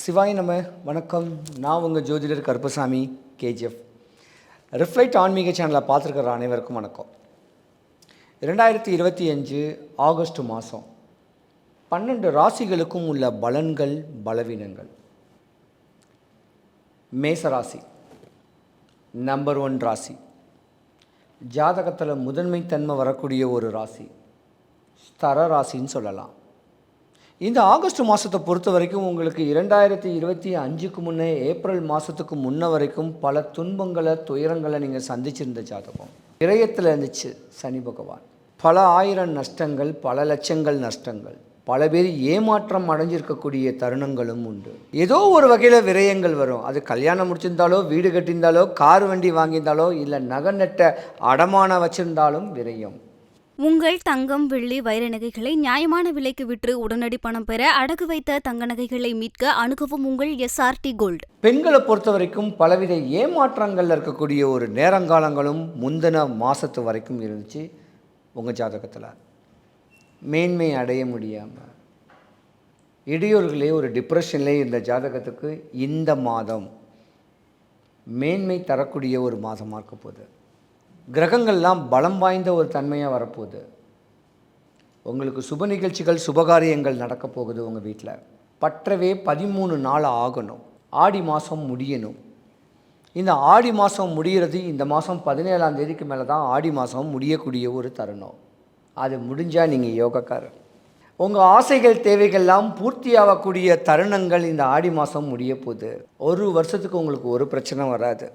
சிவாய் நம்ம வணக்கம். நான் உங்கள் ஜோதிடர் கருப்பசாமி கேஜிஎஃப். ரிஃப்ளைட் ஆன்மீக சேனலை பார்த்துருக்குற அனைவருக்கும் வணக்கம். ரெண்டாயிரத்தி இருபத்தி அஞ்சு ஆகஸ்ட் மாதம் பன்னெண்டு ராசிகளுக்கும் உள்ள பலன்கள் பலவீனங்கள். மேசராசி நம்பர் ஒன் ராசி. ஜாதகத்தில் முதன்மை தன்மை வரக்கூடிய ஒரு ராசி. ஸ்தர ராசின்னு சொல்லலாம். இந்த ஆகஸ்ட் மாதத்தை பொறுத்த வரைக்கும் உங்களுக்கு இரண்டாயிரத்தி இருபத்தி அஞ்சுக்கு முன்னே ஏப்ரல் மாதத்துக்கு முன்ன வரைக்கும் பல துன்பங்களை துயரங்களை நீங்கள் சந்திச்சிருந்த ஜாதகம். இறையத்தில் இருந்துச்சு சனி பகவான். பல ஆயிரம் நஷ்டங்கள் பல லட்சங்கள் நஷ்டங்கள். பல பேர் ஏமாற்றம் அடைஞ்சிருக்கக்கூடிய தருணங்களும் உண்டு. ஏதோ ஒரு வகையில் விரயங்கள் வரும். அது கல்யாணம் முடிச்சிருந்தாலோ வீடு கட்டியிருந்தாலோ கார் வண்டி வாங்கியிருந்தாலோ இல்லை நகை நட்ட அடமான வச்சிருந்தாலும் விரயம். உங்கள் தங்கம் வெள்ளி வைர நகைகளை நியாயமான விலைக்கு விற்று உடனடி பணம் பெற அடகு வைத்த தங்க நகைகளை மீட்க அணுகவும் உங்கள் எஸ்ஆர்டி கோல்ட் பெண்களை பொறுத்த வரைக்கும் பலவித ஏமாற்றங்களில் இருக்கக்கூடிய ஒரு நேரங்காலங்களும் முந்தின மாதத்து வரைக்கும் இருந்துச்சு உங்கள் ஜாதகத்தில். மேன்மை அடைய முடியாமல் இடையூறுகளே ஒரு டிப்ரெஷன்லேயே இருந்த ஜாதகத்துக்கு இந்த மாதம். மேன்மை தரக்கூடிய ஒரு மாதமாக இருக்க போகுது. கிரகங்கள்லாம் பலம் வாய்ந்த ஒரு தன்மையாக வரப்போகுது. உங்களுக்கு சுப நிகழ்ச்சிகள் சுபகாரியங்கள் நடக்க போகுது உங்கள் வீட்டில் பற்றவே பதிமூணு நாள் ஆகணும். ஆடி மாதம் முடியணும். இந்த ஆடி மாதம் முடிகிறது இந்த மாதம் பதினேழாம் தேதிக்கு மேலே தான் ஆடி மாதம் முடியக்கூடிய ஒரு தருணம். அது முடிஞ்சால் நீங்கள் யோகக்காரர். உங்கள் ஆசைகள் தேவைகள்லாம் பூர்த்தியாகக்கூடிய தருணங்கள் இந்த ஆடி மாதம் முடிய போகுது. ஒரு வருஷத்துக்கு உங்களுக்கு ஒரு பிரச்சனை வராது.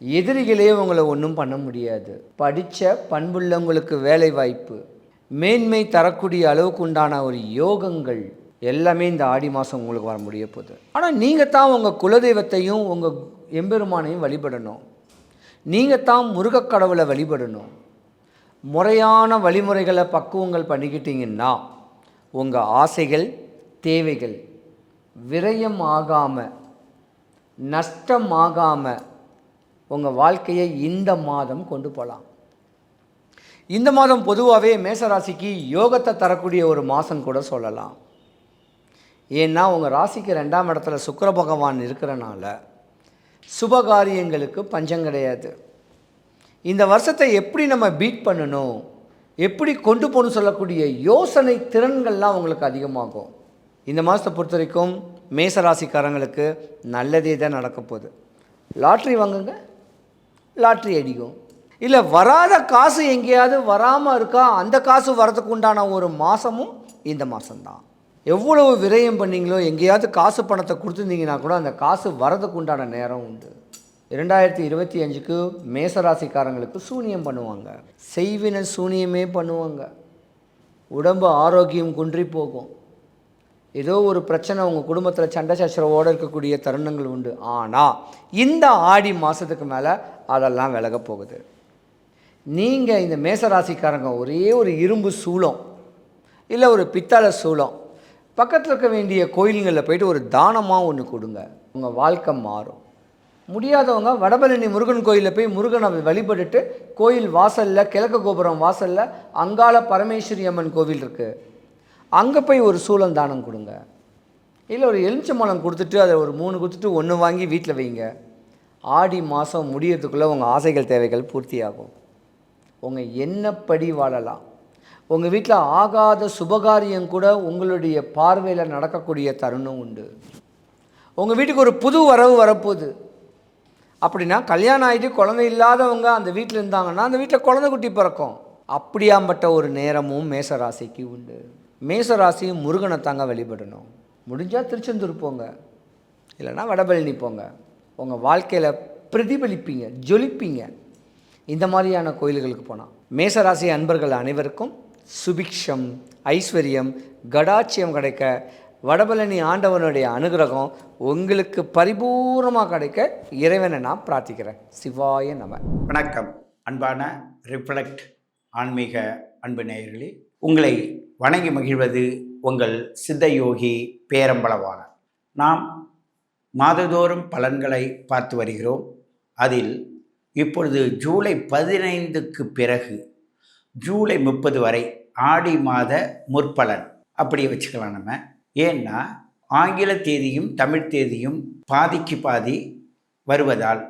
எதிரிகளே உங்களை ஒன்றும் பண்ண முடியாது. படித்த பண்புள்ளவங்களுக்கு வேலை வாய்ப்பு மேன்மை தரக்கூடிய அளவுக்கு உண்டான ஒரு யோகங்கள் எல்லாமே இந்த ஆடி மாதம் உங்களுக்கு வர முடிய போகுது. ஆனால் நீங்கள் தான் உங்கள் குலதெய்வத்தையும் உங்கள் எம்பெருமானையும் வழிபடணும். நீங்கள் தான் முருகக்கடவுளை வழிபடணும். முறையான வழிமுறைகளை பக்குவங்கள் பண்ணிக்கிட்டீங்கன்னா உங்கள் ஆசைகள் தேவைகள் விரயம் ஆகாமல் நஷ்டம் ஆகாமல் உங்கள் வாழ்க்கையை இந்த மாதம் கொண்டு போகலாம் இந்த மாதம் பொதுவாகவே மேசராசிக்கு யோகத்தை தரக்கூடிய ஒரு மாதம் கூட சொல்லலாம். ஏன்னா உங்கள் ராசிக்கு ரெண்டாம் இடத்துல சுக்கர பகவான் இருக்கிறனால சுபகாரியங்களுக்கு பஞ்சம் கிடையாது. இந்த வருஷத்தை எப்படி நம்ம பீட் பண்ணணும் எப்படி கொண்டு போகணும் சொல்லக்கூடிய யோசனை திறன்கள்லாம் உங்களுக்கு அதிகமாகும். இந்த மாதத்தை பொறுத்த வரைக்கும் மேசராசிக்காரங்களுக்கு நல்லதே தான் நடக்க போகுது. லாட்ரி வாங்குங்க. லாட்ரி அடிக்கும். இல்லை வராத காசு எங்கேயாவது வராமல் இருக்கா? அந்த காசு வரதுக்கு உண்டான ஒரு மாதமும் இந்த மாதம்தான் எவ்வளவு விரயம் பண்ணீங்களோ எங்கேயாவது காசு பணத்தை கொடுத்துருந்தீங்கன்னா கூட அந்த காசு வரதுக்கு உண்டான நேரம் உண்டு. இரண்டாயிரத்தி இருபத்தி அஞ்சுக்கு மேசராசிக்காரங்களுக்கு சூனியம் பண்ணுவாங்க. செய்வின சூனியமே பண்ணுவாங்க. உடம்பு ஆரோக்கியம் குன்றி போகும். ஏதோ ஒரு பிரச்சனை உங்கள் குடும்பத்தில் சண்டை சச்சரவோடு இருக்கக்கூடிய தருணங்கள் உண்டு. ஆனால் இந்த ஆடி மாதத்துக்கு மேலே அதெல்லாம் விலக போகுது. நீங்கள் இந்த மேசராசிக்காரங்க ஒரே ஒரு இரும்பு சூளம் இல்லை ஒரு பித்தளை சூளம் பக்கத்தில் இருக்க வேண்டிய கோயிலுங்களில் போயிட்டு ஒரு தானமாக ஒன்று கொடுங்க. உங்கள் வாழ்க்கை மாறும். முடியாதவங்க வடபழனி முருகன் கோயிலில் போய் முருகனை வழிபட்டுட்டு கோயில் வாசலில் கிழக்கு கோபுரம் வாசலில் அங்காள பரமேஸ்வரி அம்மன் கோவில் இருக்குது அங்கே போய் ஒரு சூளம் தானம் கொடுங்க. இல்லை ஒரு எலுமிச்சம்பழம் கொடுத்துட்டு அதை ஒரு மூணு கொடுத்துட்டு ஒன்று வாங்கி வீட்டில் வைங்க. ஆடி மாதம் முடியறதுக்குள்ளே உங்கள் ஆசைகள் தேவைகள் பூர்த்தியாகும். உங்கள் என்னப்படி வாழலாம். உங்கள் வீட்டில் ஆகாத சுபகாரியம் கூட உங்களுடைய பார்வையில் நடக்கக்கூடிய தருணம் உண்டு. உங்கள் வீட்டுக்கு ஒரு புது வரவு வரப்போகுது. அப்படின்னா கல்யாணம் ஆகிட்டு குழந்தை இல்லாதவங்க அந்த வீட்டில் இருந்தாங்கன்னா அந்த வீட்டில் குழந்தை குட்டி பிறக்கும். அப்படியாம்பட்ட ஒரு நேரமும் மேசராசிக்கு உண்டு. மேசராசியும் முருகனை தாங்க வழிபடணும். முடிஞ்சால் திருச்செந்தூர் போங்க. இல்லைன்னா வடபழனி போங்க. உங்கள் வாழ்க்கையில் பிரதிபலிப்பீங்க ஜொலிப்பீங்க. இந்த மாதிரியான கோயில்களுக்கு போனால் மேசராசி அன்பர்கள் அனைவருக்கும் சுபிக்ஷம் ஐஸ்வர்யம் கடாட்சியம் கிடைக்க வடபழனி ஆண்டவனுடைய அனுகிரகம் உங்களுக்கு பரிபூர்ணமாக கிடைக்க இறைவனை நான் பிரார்த்திக்கிறேன். சிவாய நம. வணக்கம். அன்பான ரிஃப்ளெக்ட் ஆன்மீக அன்பு நேயர்களே உங்களை வணங்கி மகிழ்வது உங்கள் சித்தயோகி பேரம்பளவான நாம் மாதந்தோறும் பலன்களை பார்த்து வருகிறோம். அதில் இப்பொழுது ஜூலை பதினைந்துக்கு பிறகு ஜூலை முப்பது வரை ஆடி மாத முற்பலன். அப்படி வச்சுக்கலாம் நம்ம. ஏன்னா ஆங்கில தேதியும் தமிழ் தேதியும் பாதிக்கு பாதி வருவதால்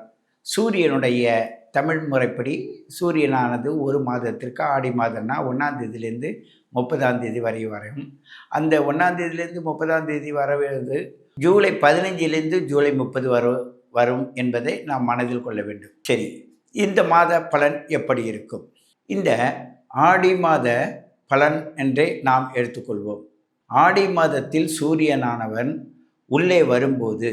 சூரியனுடைய தமிழ் முறைப்படி சூரியனானது ஒரு மாதத்திற்கு ஆடி மாதம்னா ஒன்றாம் தேதியிலேருந்து முப்பதாம் தேதி வரை வரையும் அந்த ஒன்றாம் தேதியிலேருந்து முப்பதாம் தேதி வரவிருந்து ஜூலை பதினஞ்சிலேருந்து ஜூலை முப்பது வரும் வரும் என்பதை நாம் மனதில் கொள்ள வேண்டும். சரி இந்த மாத பலன் எப்படி இருக்கும்? இந்த ஆடி மாத பலன் என்றே நாம் எடுத்துக்கொள்வோம். ஆடி மாதத்தில் சூரியனானவன் உள்ளே வரும்போது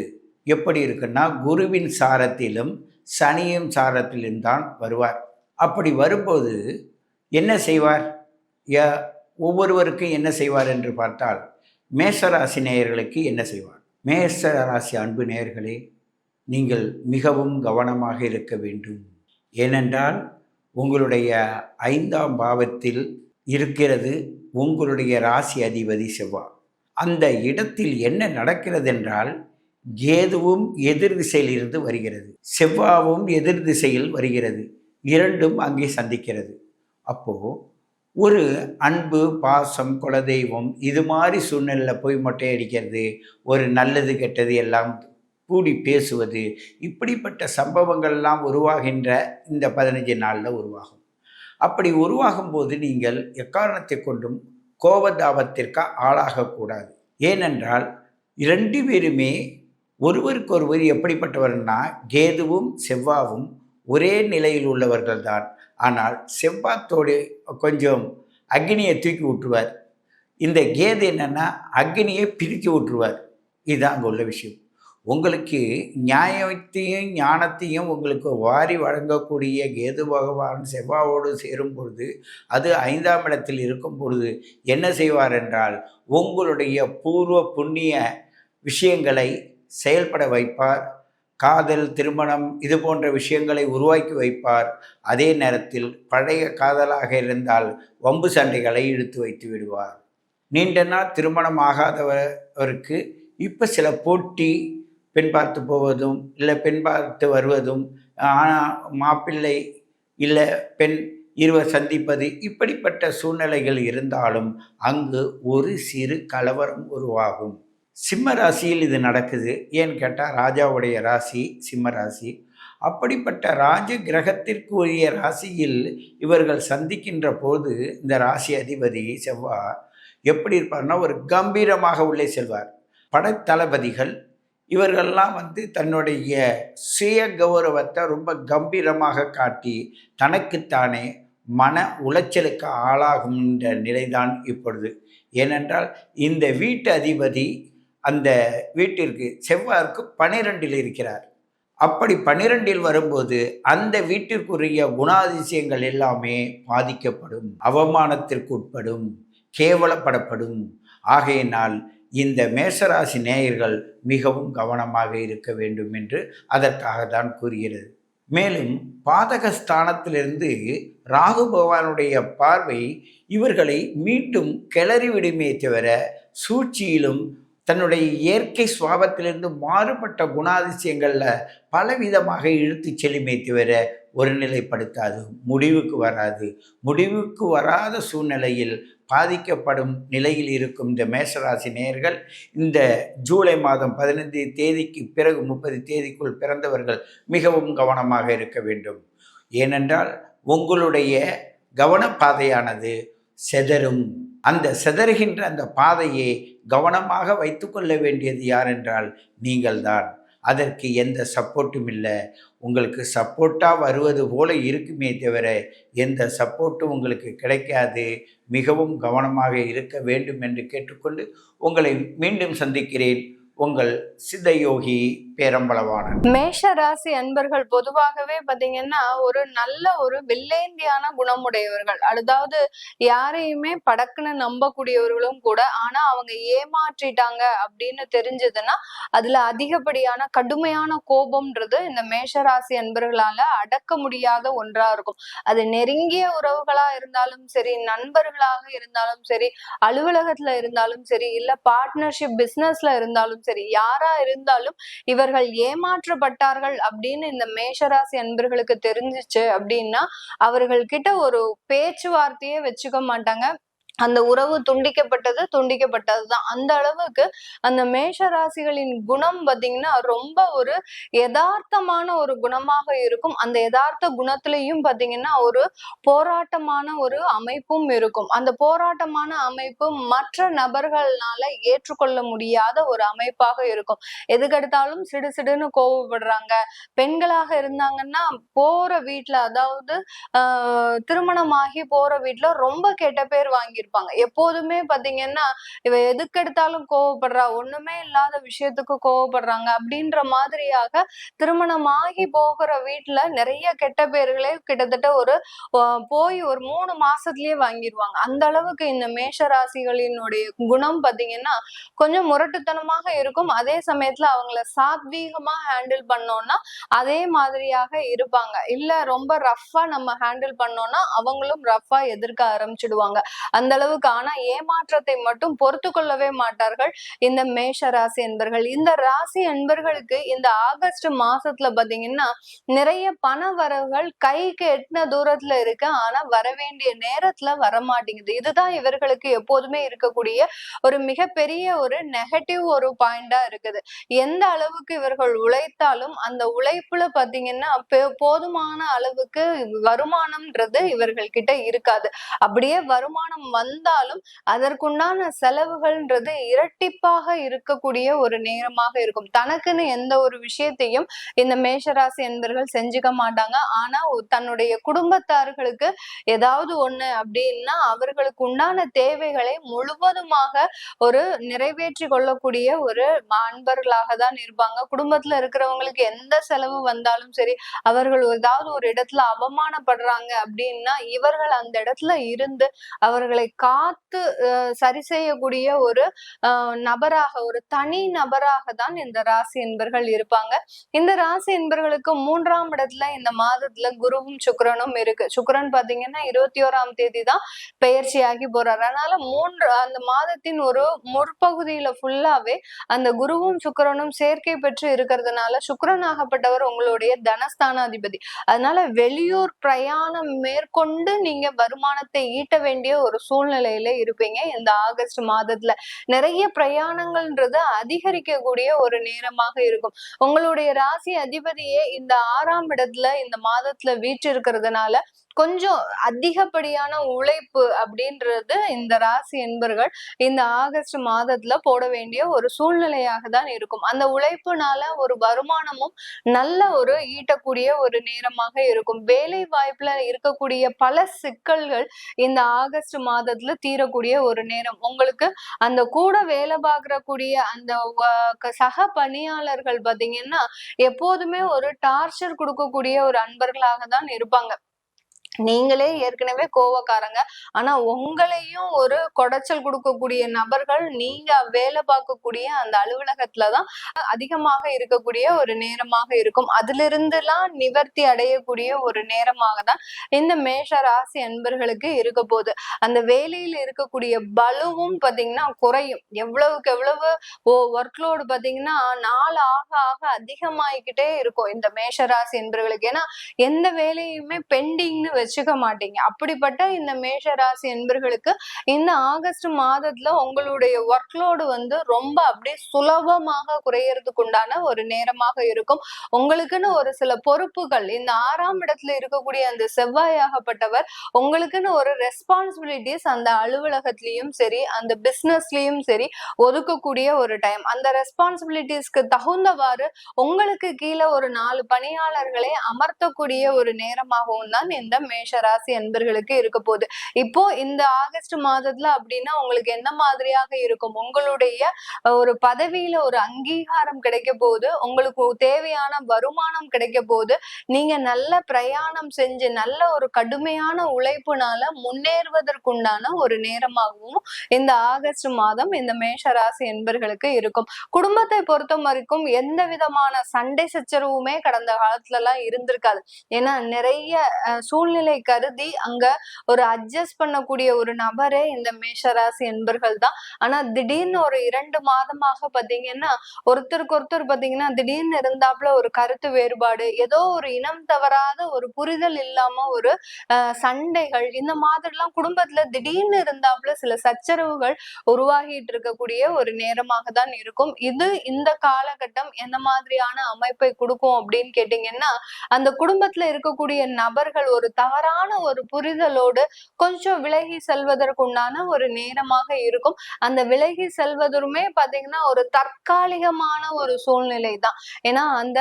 எப்படி இருக்குன்னா குருவின் சாரத்திலும் சனியும் சாரத்திலும் தான் வருவார். அப்படி வரும்போது என்ன செய்வார்? ய ஒவ்வொருவருக்கும் என்ன செய்வார் என்று பார்த்தால் மேசராசி நேயர்களுக்கு என்ன செய்வார்? மேச ராசி அன்பு நேயர்களே நீங்கள் மிகவும் கவனமாக இருக்க வேண்டும். ஏனென்றால் உங்களுடைய ஐந்தாம் பாவத்தில் இருக்கிறது உங்களுடைய ராசி அதிபதி செவ்வாய். அந்த இடத்தில் என்ன நடக்கிறது என்றால் கேதுவும் எதிர் திசையில் இருந்து வருகிறது. செவ்வாவும் எதிர் திசையில் வருகிறது. இரண்டும் அங்கே சந்திக்கிறது. அப்போது ஒரு அன்பு பாசம் குலதெய்வம் இது மாதிரி சூழ்நிலையில் போய் மொட்டை அடிக்கிறது ஒரு நல்லது கெட்டது எல்லாம் கூடி பேசுவது இப்படிப்பட்ட சம்பவங்கள்லாம் உருவாகின்ற இந்த பதினஞ்சு நாளில் உருவாகும். அப்படி உருவாகும் போது நீங்கள் எக்காரணத்தை கொண்டும் கோபதாபத்திற்கு ஆளாகக்கூடாது ஏனென்றால் இரண்டு பேருமே ஒருவருக்கொருவர் எப்படிப்பட்டவர்னா கேதுவும் செவ்வாவும் ஒரே நிலையில் உள்ளவர்கள்தான். ஆனால் செவ்வாத்தோடு கொஞ்சம் அக்னியை தூக்கி விட்டுருவார் இந்த கேது என்னென்னா அக்னியை பிரித்து விட்டுருவார் இதுதான் அங்கே உள்ள விஷயம். உங்களுக்கு நியாயத்தையும் ஞானத்தையும் உங்களுக்கு வாரி வழங்கக்கூடிய கேது பகவான் செவ்வாவோடு சேரும் பொழுது அது ஐந்தாம் இடத்தில் இருக்கும் பொழுது என்ன செய்வார் என்றால் உங்களுடைய பூர்வ புண்ணிய விஷயங்களை செயல்பட வைப்பார். காதல் திருமணம் இது போன்ற விஷயங்களை உருவாக்கி வைப்பார். அதே நேரத்தில் பழைய காதலாக இருந்தால் வம்பு சண்டைகளை இழுத்து வைத்து விடுவார். நீண்ட நாள் திருமணம் ஆகாதவருக்கு இப்போ சில போட்டி பெண் பார்த்து போவதும் இல்லை பெண் பார்த்து வருவதும் ஆனால் மாப்பிள்ளை இல்லை பெண் இருவர் சந்திப்பது இப்படிப்பட்ட சூழ்நிலைகள் இருந்தாலும் அங்கு ஒரு சிறு கலவரம் உருவாகும். சிம்ம ராசியில் இது நடக்குது. ஏன்னு கேட்டால் ராஜாவுடைய ராசி சிம்ம ராசி. அப்படிப்பட்ட ராஜ கிரகத்திற்கு உரிய ராசியில் இவர்கள் சந்திக்கின்ற போது இந்த ராசி அதிபதி செவ்வாய் எப்படி இருப்பார்னா ஒரு கம்பீரமாக உள்ளே செல்வார். படத்தளபதிகள் இவர்கள்லாம் வந்து தன்னுடைய சுய கௌரவத்தை ரொம்ப கம்பீரமாக காட்டி தனக்குத்தானே மன உளைச்சலுக்கு ஆளாகுகின்ற நிலைதான் இப்பொழுது. ஏனென்றால் இந்த வீட்டு அதிபதி அந்த வீட்டிற்கு செவ்வாய்க்கு பனிரெண்டில் இருக்கிறார். அப்படி பனிரெண்டில் வரும்போது அந்த வீட்டிற்குரிய குணாதிசயங்கள் எல்லாமே பாதிக்கப்படும் அவமானத்திற்கு உட்படும் கேவலப்படப்படும். ஆகையினால் இந்த மேசராசி நேயர்கள் மிகவும் கவனமாக இருக்க வேண்டும் என்று அதற்காக தான் கூறுகிறது. மேலும் பாதகஸ்தானத்திலிருந்து ராகு பகவானுடைய பார்வை இவர்களை மீண்டும் கிளறி விடுமே தவிர சூழ்ச்சியிலும் தன்னுடைய இயற்கை சுவாபத்திலிருந்து மாறுபட்ட குணாதிசயங்களில் பலவிதமாக இழுத்து செல்லுமே தவிர ஒருநிலைப்படுத்தாது. முடிவுக்கு வராது. முடிவுக்கு வராத சூழ்நிலையில் பாதிக்கப்படும் நிலையில் இருக்கும் இந்த மேஷராசி நேயர்கள் இந்த ஜூலை மாதம் பதினைந்து தேதிக்கு பிறகு முப்பது தேதிக்குள் பிறந்தவர்கள் மிகவும் கவனமாக இருக்க வேண்டும். ஏனென்றால் உங்களுடைய கவனப்பாதையானது செதறும். அந்த செதறுகின்ற அந்த பாதையை கவனமாக வைத்துக்கொள்ள வேண்டியது யார் என்றால் நீங்கள்தான். அதற்கு எந்த சப்போர்ட்டும் இல்லை. உங்களுக்கு சப்போர்ட்டாக வருவது போல இருக்குமே தவிர எந்த சப்போர்ட்டும் உங்களுக்கு கிடைக்காது. மிகவும் கவனமாக இருக்க வேண்டும் என்று கேட்டுக்கொண்டு உங்களை மீண்டும் சந்திக்கிறேன். உங்கள் சித்தயோகி பேரம்பளவான மேஷ ராசி அன்பர்கள் பொதுவாகவே பாத்தீங்கன்னா ஒரு நல்ல ஒரு வில்லேந்தியான குணமுடையவர்கள். அதாவது யாரையுமே படக்குன்னு நம்பக்கூடியவர்களும் கூட ஆனா அவங்க ஏமாற்றிட்டாங்க அப்படின்னு தெரிஞ்சதுன்னா அதுல அதிகப்படியான கடுமையான கோபம்ன்றது இந்த மேஷ ராசி அன்பர்களால அடக்க முடியாத ஒன்றா இருக்கும். அது நெருங்கிய உறவுகளா இருந்தாலும் சரி நண்பர்களாக இருந்தாலும் சரி அலுவலகத்துல இருந்தாலும் சரி இல்ல பார்ட்னர்ஷிப் பிசினஸ்ல இருந்தாலும் சரி யாரா இருந்தாலும் இவர்கள் ஏமாற்றப்பட்டார்கள் அப்படின்னு இந்த மேஷராசி அன்பர்களுக்கு தெரிஞ்சிச்சு அப்படின்னா அவர்கள் கிட்ட ஒரு பேச்சுவார்த்தையே வச்சுக்க மாட்டாங்க. அந்த உறவு துண்டிக்கப்பட்டது துண்டிக்கப்பட்டது தான் அந்த அளவுக்கு அந்த மேஷ ராசிகளின் குணம் பாத்தீங்கன்னா ரொம்ப ஒரு யதார்த்தமான ஒரு குணமாக இருக்கும். அந்த யதார்த்த குணத்திலையும் பாத்தீங்கன்னா ஒரு போராட்டமான ஒரு அமைப்பும் இருக்கும். அந்த போராட்டமான அமைப்பு மற்ற நபர்களால ஏற்றுக்கொள்ள முடியாத ஒரு அமைப்பாக இருக்கும். எதுக்கெடுத்தாலும் சிடு சிடுன்னு கோவப்படுறாங்க. பெண்களாக இருந்தாங்கன்னா போற வீட்டுல அதாவது திருமணமாகி போற வீட்டுல ரொம்ப கெட்ட பேர் வாங்கியிருப்பாங்க எப்போதுமே பாத்தீங்கன்னா இவ எதுக்கு எடுத்தாலும் கோவப்படுறா? ஒண்ணுமே இல்லாத விஷயத்துக்கு கோவப்படுறாங்க. அப்படின்ற மாதிரியாக திருமணமாகி போகிற வீட்டுல நிறைய கெட்ட பேர்களே கிட்டத்தட்ட ஒரு போய் ஒரு மூணு மாசத்துலயே வாங்கிடுவாங்க அந்த அளவுக்கு இந்த மேஷ ராசிகளினுடைய குணம் பாத்தீங்கன்னா கொஞ்சம் முரட்டுத்தனமாக இருக்கும். அதே சமயத்துல அவங்கள சாத்வீகமா ஹேண்டில் பண்ணோம்னா அதே மாதிரியாக இருப்பாங்க. இல்ல ரொம்ப ரஃப்பா நம்ம ஹேண்டில் பண்ணோம்னா அவங்களும் ரஃப்பா எதிர்க்க ஆரம்பிச்சிடுவாங்க. அந்த அளவுக்கு. ஆனா ஏமாற்றத்தை மட்டும் பொறுத்து கொள்ளவே மாட்டார்கள் இந்த மேஷ ராசி என்பர்கள். இந்த ராசி என்பர்களுக்கு இந்த ஆகஸ்ட் மாசத்துல பாத்தீங்கன்னா நிறைய பண வரவுகள் கைக்கு எட்டின தூரத்துல இருக்கு. ஆனா வரவேண்டிய நேரத்துல வரமாட்டேங்குது. இதுதான் இவர்களுக்கு எப்போதுமே இருக்கக்கூடிய ஒரு மிகப்பெரிய ஒரு நெகட்டிவ் ஒரு பாயிண்டா இருக்குது. எந்த அளவுக்கு இவர்கள் உழைத்தாலும் அந்த உழைப்புல பாத்தீங்கன்னா போதுமான அளவுக்கு வருமானம்ன்றது இவர்கள் கிட்ட இருக்காது. அப்படியே வருமானம் வந்தாலும் அதற்குண்டான செலவுகள்ன்றது இரட்டிப்பாக இருக்கக்கூடிய ஒரு நேரமாக இருக்கும். தனக்குன்னு எந்த ஒரு விஷயத்தையும் இந்த மேஷராசி என்பர்கள் செஞ்சுக்க மாட்டாங்க. ஆனா தன்னுடைய குடும்பத்தார்களுக்கு ஏதாவது ஒண்ணு அப்படின்னா அவர்களுக்கு உண்டான தேவைகளை முழுவதுமாக ஒரு நிறைவேற்றி கொள்ளக்கூடிய ஒரு அன்பர்களாக தான் இருப்பாங்க. குடும்பத்துல இருக்கிறவங்களுக்கு எந்த செலவு வந்தாலும் சரி அவர்கள் ஏதாவது ஒரு இடத்துல அவமானப்படுறாங்க அப்படின்னா இவர்கள் அந்த இடத்துல இருந்து அவர்களை காத்து சரி செய்யக்கூடிய ஒரு நபராக ஒரு தனி நபராக தான் இந்த ராசி என்பர்கள் இருப்பாங்க. இந்த ராசி என்பர்களுக்கு மூன்றாம் இடத்துல இந்த மாதத்துல குருவும் சுக்கிரனும் இருக்கு. சுக்கிரன் பாத்தீங்கன்னா இருபத்தி ஓராம் தேதி தான் பயிற்சியாகி போறாரு. அதனால மூன்று அந்த மாதத்தின் ஒரு முற்பகுதியில ஃபுல்லாவே அந்த குருவும் சுக்கிரனும் சேர்க்கை பெற்று இருக்கிறதுனால சுக்கரன் ஆகப்பட்டவர் உங்களுடைய தனஸ்தானாதிபதி. அதனால வெளியூர் பிரயாணம் மேற்கொண்டு நீங்க வருமானத்தை ஈட்ட வேண்டிய ஒரு சூழ்நிலையில இருப்பீங்க. இந்த ஆகஸ்ட் மாதத்துல நிறைய பிரயாணங்கள்ன்றது அதிகரிக்கக்கூடிய ஒரு நேரமாக இருக்கும். உங்களுடைய ராசி அதிபதியே இந்த ஆறாம் இடத்துல இந்த மாதத்துல வீற்று இருக்கிறதுனால கொஞ்சம் அதிகப்படியான உழைப்பு அப்படின்றது இந்த ராசி என்பர்கள் இந்த ஆகஸ்ட் மாதத்துல போட வேண்டிய ஒரு சூழ்நிலையாக தான் இருக்கும். அந்த உழைப்புனால ஒரு வருமானமும் நல்ல ஒரு ஈட்டக்கூடிய ஒரு நேரமாக இருக்கும். வேலை வாய்ப்புல இருக்கக்கூடிய பல சிக்கல்கள் இந்த ஆகஸ்ட் மாதத்துல தீரக்கூடிய ஒரு நேரம். உங்களுக்கு அந்த கூட வேலை பார்க்கக்கூடிய அந்த க- சக பணியாளர்கள் பாத்தீங்கன்னா எப்போதுமே ஒரு டார்ச்சர் கொடுக்கக்கூடிய ஒரு அன்பர்களாக தான் இருப்பாங்க. நீங்களே ஏற்கனவே கோவக்காரங்க. ஆனா உங்களையும் ஒரு குடைச்சல் கொடுக்கக்கூடிய நபர்கள் நீங்க வேலை பார்க்கக்கூடிய அந்த அலுவலகத்துலதான் அதிகமாக இருக்கக்கூடிய ஒரு நேரமாக இருக்கும். அதுல இருந்துலாம் நிவர்த்தி அடையக்கூடிய ஒரு நேரமாக தான் இந்த மேஷ ராசி அன்பர்களுக்கு இருக்க போகுது. அந்த வேலையில இருக்கக்கூடிய பலுவும் பாத்தீங்கன்னா குறையும். எவ்வளவுக்கு எவ்வளவு ஓ ஒர்க்லோடு பாத்தீங்கன்னா நாள் ஆக ஆக அதிகமாயிக்கிட்டே இருக்கும் இந்த மேஷ ராசி என்பர்களுக்கு ஏன்னா எந்த வேலையுமே பெண்டிங்னு வச்சுக்க மாட்டீங்க. அப்படிப்பட்ட இந்த மேஷ ராசி என்பர்களுக்கு இந்த ஆகஸ்ட் மாதத்துல உங்களுடைய ஒர்க்லோடு வந்து ரொம்ப அப்படியே சுலபமாக குறையறதுக்கு உண்டான ஒரு நேரமாக இருக்கும். உங்களுக்குன்னு ஒரு சில பொறுப்புகள் இந்த ஆறாம் இடத்துல இருக்கக்கூடிய அந்த செவ்வாயாகப்பட்டவர் உங்களுக்குன்னு ஒரு ரெஸ்பான்சிபிலிட்டிஸ் அந்த அலுவலகத்திலயும் சரி அந்த பிசினஸ்லயும் சரி ஒதுக்கக்கூடிய ஒரு டைம் அந்த ரெஸ்பான்சிபிலிட்டிஸ்க்கு தகுந்தவாறு உங்களுக்கு கீழே ஒரு நாலு பணியாளர்களை அமர்த்தக்கூடிய ஒரு நேரமாகவும் தான் இந்த மேஷராசி என்பர்களுக்கு இருக்க போகுது. இப்போ இந்த ஆகஸ்ட் மாதத்துல அப்படின்னா உங்களுக்கு என்ன மாதிரியாக இருக்கும்? உங்களுடைய ஒரு பதவியில ஒரு அங்கீகாரம் கிடைக்க போகுது. உங்களுக்கு தேவையான வருமானம் கிடைக்க போகுது. நீங்க நல்ல பிரயாணம் செஞ்சு நல்ல ஒரு கடுமையான உழைப்புனால முன்னேறுவதற்குண்டான ஒரு நேரமாகவும் இந்த ஆகஸ்ட் மாதம் இந்த மேஷராசி என்பர்களுக்கு இருக்கும். குடும்பத்தை பொறுத்த வரைக்கும் எந்த விதமான சண்டை சச்சரவுமே கடந்த காலத்துல எல்லாம் இருந்திருக்காது. ஏன்னா நிறைய சூழ்நிலை சூழ்நிலை கருதி அங்க ஒரு அட்ஜஸ்ட் பண்ணக்கூடிய ஒரு நபரே இந்த மேஷராசி என்பர்கள் தான் ஆனா திடீர்னு ஒரு இரண்டு மாதமாக பாத்தீங்கன்னா ஒருத்தருக்கு ஒருத்தர் பாத்தீங்கன்னா திடீர்னு இருந்தாப்புல ஒரு கருத்து வேறுபாடு ஏதோ ஒரு இனம் தவறாத ஒரு புரிதல் இல்லாம ஒரு சண்டைகள் இந்த மாதிரிலாம் குடும்பத்துல திடீர்னு இருந்தாப்புல சில சச்சரவுகள் உருவாகிட்டு இருக்கக்கூடிய ஒரு நேரமாக தான் இருக்கும். இது இந்த காலகட்டம் எந்த மாதிரியான அமைப்பை கொடுக்கும் அப்படின்னு கேட்டீங்கன்னா அந்த குடும்பத்துல இருக்கக்கூடிய நபர்கள் ஒரு தவறான ஒரு புரிதலோடு கொஞ்சம் விலகி செல்வதற்குண்டான ஒரு நேரமாக இருக்கும். அந்த விலகி செல்வதுமே பாத்தீங்கன்னா ஒரு தற்காலிகமான ஒரு சூழ்நிலை தான் ஏன்னா அந்த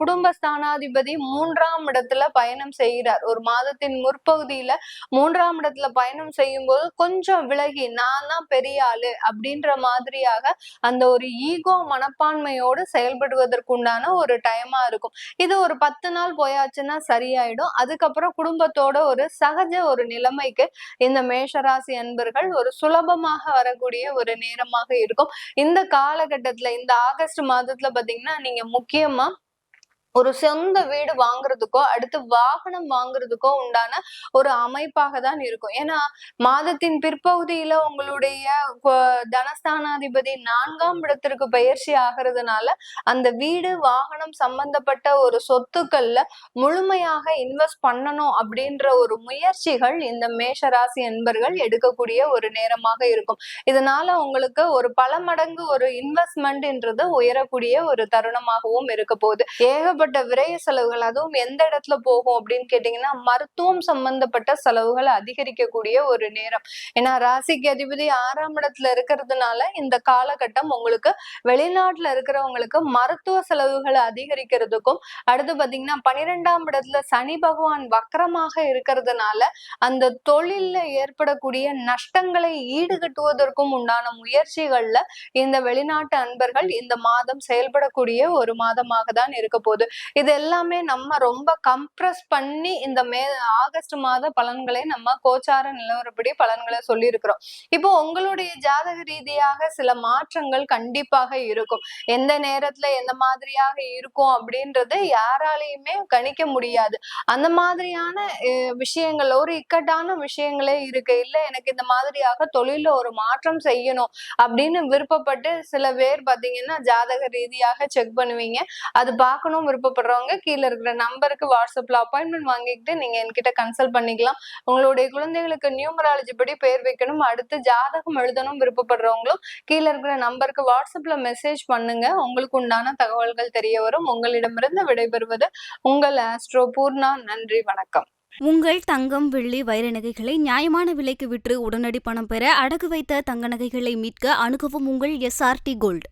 குடும்ப ஸ்தானாதிபதி மூன்றாம் இடத்துல பயணம் செய்கிறார். ஒரு மாதத்தின் முற்பகுதியில மூன்றாம் இடத்துல பயணம் செய்யும் போது கொஞ்சம் விலகி நான் தான் பெரிய ஆளு அப்படின்ற மாதிரியாக அந்த ஒரு ஈகோ மனப்பான்மையோடு செயல்படுவதற்குண்டான ஒரு டைமா இருக்கும். இது ஒரு பத்து நாள் போயாச்சுன்னா சரியாயிடும். அதுக்கப்புறம் குடும்ப குடும்பத்தோட ஒரு சகஜ ஒரு நிலைமைக்கு இந்த மேஷராசி அன்பர்கள் ஒரு சுலபமாக வரக்கூடிய ஒரு நேரமாக இருக்கும். இந்த காலகட்டத்துல இந்த ஆகஸ்ட் மாதத்துல பாத்தீங்கன்னா நீங்க முக்கியமா ஒரு சொந்த வீடு வாங்குறதுக்கோ அடுத்து வாகனம் வாங்குறதுக்கோ உண்டான ஒரு அமைப்பாக தான் இருக்கும். ஏன்னா மாதத்தின் பிற்பகுதியில உங்களுடைய தனஸ்தானாதிபதி நான்காம் இடத்திற்கு பயிற்சி ஆகிறதுனால அந்த வீடு வாகனம் சம்பந்தப்பட்ட ஒரு சொத்துக்கள்ல முழுமையாக இன்வெஸ்ட் பண்ணணும் அப்படின்ற ஒரு முயற்சிகள் இந்த மேஷராசி என்பர்கள் எடுக்கக்கூடிய ஒரு நேரமாக இருக்கும். இதனால உங்களுக்கு ஒரு பல மடங்கு ஒரு இன்வெஸ்ட்மெண்ட்ன்றது உயரக்கூடிய ஒரு தருணமாகவும் இருக்க போகுது. ஏகப்பட்ட விரய செலவுகள் அதுவும் எந்த இடத்துல போகும் அப்படின்னு கேட்டீங்கன்னா மருத்துவம் சம்பந்தப்பட்ட செலவுகள் அதிகரிக்கக்கூடிய ஒரு நேரம். ஏன்னா ராசிக்கு அதிபதி ஆறாம் இடத்துல இருக்கிறதுனால இந்த காலகட்டம் உங்களுக்கு வெளிநாட்டுல இருக்கிறவங்களுக்கு மருத்துவ செலவுகளை அதிகரிக்கிறதுக்கும் அடுத்து பாத்தீங்கன்னா பனிரெண்டாம் இடத்துல சனி பகவான் வக்கரமாக இருக்கிறதுனால அந்த தொழில்ல ஏற்படக்கூடிய நஷ்டங்களை ஈடுகட்டுவதற்கும் உண்டான முயற்சிகள்ல இந்த வெளிநாட்டு அன்பர்கள் இந்த மாதம் செயல்படக்கூடிய ஒரு மாதமாக தான் இருக்க போகுது. இது எல்லாமே நம்ம ரொம்ப கம்ப்ரஸ் பண்ணி இந்த மே ஆகஸ்ட் மாத பலன்களை நம்ம கோச்சார நிலவரப்படி பலன்களை சொல்லி இருக்கிறோம் இப்போ உங்களுடைய ஜாதக ரீதியாக சில மாற்றங்கள் கண்டிப்பாக இருக்கும். எந்த நேரத்துல எந்த மாதிரியாக இருக்கும் அப்படின்றது யாராலையுமே கணிக்க முடியாது. அந்த மாதிரியான விஷயங்கள் ஒரு இக்கட்டான விஷயங்களே இருக்கு. இல்ல எனக்கு இந்த மாதிரியாக தொழில ஒரு மாற்றம் செய்யணும் அப்படின்னு விருப்பப்பட்டு சில பேர் பாத்தீங்கன்னா ஜாதக ரீதியாக செக் பண்ணுவீங்க. அது பார்க்கணும் விருப்பப்படுறவங்க கீழே இருக்கிற நம்பருக்கு வாட்ஸ்அப்ல அப்பாயின்மெண்ட் வாங்கிக்கிட்டு நீங்க என்கிட்ட கன்சல்ட் பண்ணிக்கலாம். உங்களுடைய குழந்தைகளுக்கு நியூமராலஜி படி பேர் வைக்கணும். அடுத்து ஜாதகம் எழுதணும் விருப்பப்படுறவங்களும் கீழே இருக்கிற நம்பருக்கு வாட்ஸ்அப்ல மெசேஜ் பண்ணுங்க. உங்களுக்கு உண்டான தகவல்கள் தெரிய வரும். உங்களிடமிருந்து விடைபெறுவது உங்கள் ஆஸ்ட்ரோ பூர்ணா. நன்றி வணக்கம். உங்கள் தங்கம் வெள்ளி வைர நகைகளை நியாயமான விலைக்கு விற்று உடனடி பணம் பெற அடகு வைத்த தங்க நகைகளை மீட்க அணுகவும் உங்கள் எஸ்ஆர்டி கோல்டு